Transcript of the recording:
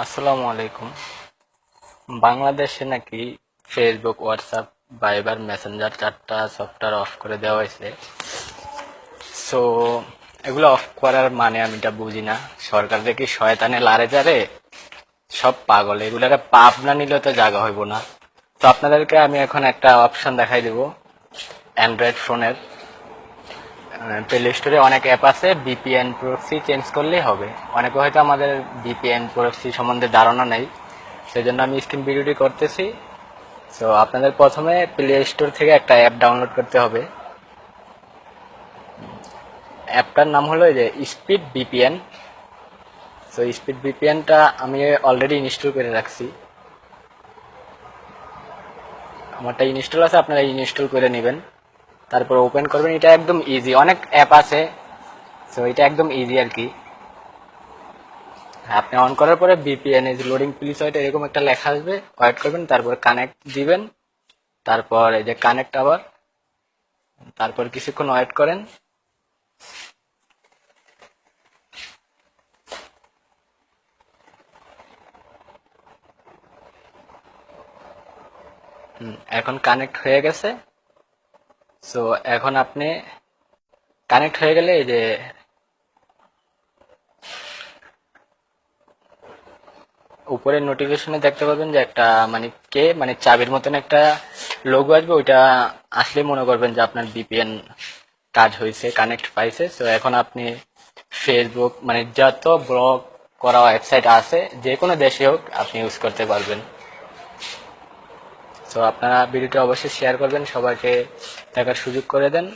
আসসালামু আলাইকুম। বাংলাদেশে নাকি ফেসবুক হোয়াটসঅ্যাপ ভাইবার মেসেঞ্জার চারটা সফটওয়্যার অফ করে দেওয়া হয়েছে। সো এগুলো অফ করার মানে আমি এটা বুঝি না। সরকার দেখি শয়তানে লারে জারে সব পাগল। এগুলারে পাপ না নিলে তো জায়গা হইব না। তো আপনাদেরকে আমি এখন একটা অপশন দেখাই দিব। অ্যান্ড্রয়েড ফোনের প্লে স্টোরে অনেক অ্যাপ আছে বিপিএন প্রক্সি চেঞ্জ করলেই হবে। অনেকে হয়তো আমাদের বিপিএন প্রক্সি সম্বন্ধে ধারণা নেই। সেই জন্য আমি স্ক্রিন ভিডিওটি করতেছি। সো আপনাদের প্রথমে প্লে স্টোর থেকে একটা অ্যাপ ডাউনলোড করতে হবে। অ্যাপটার নাম হলো যে স্পিড বিপিএন সো স্পিড বিপিএনটা আমি অলরেডি ইনস্টল করে রাখছি। আমারটা ইনস্টল আছে, আপনারা ইনস্টল করে নেবেন। তারপর ওপেন করবেন, এটা একদম ইজি অনেক অ্যাপ আছে সো এটা একদম ইজি আর কি। আপনি অন করার পরে বিপিএন এজ লোডিং প্লিজ হয়তো এরকম একটা লেখা আসবে। ওয়েট করবেন, তারপর কানেক্ট দিবেন, তারপর এই যে কানেক্ট আবার, তারপর কিছুক্ষণ ওয়েট করেন। এখন কানেক্ট হয়ে গেছে। সো এখন আপনি কানেক্ট হয়ে গেলে এই যে উপরে নোটিফিকেশনে দেখতে পাবেন যে একটা মানে কে মানে চাবির মতন একটা লোগো আসবে, ওইটা আসলে মনে করবেন যে আপনার বিপিএন কাজ হয়েছে কানেক্ট পাইছে। সো এখন আপনি ফেসবুক মানে যত ব্লগ করা ওয়েবসাইট আছে, যে কোনো দেশে হোক আপনি ইউজ করতে পারবেন। তো আপনারা ভিডিওটা অবশ্যই শেয়ার করবেন সবাইকে দেখার সুযোগ করে দেন।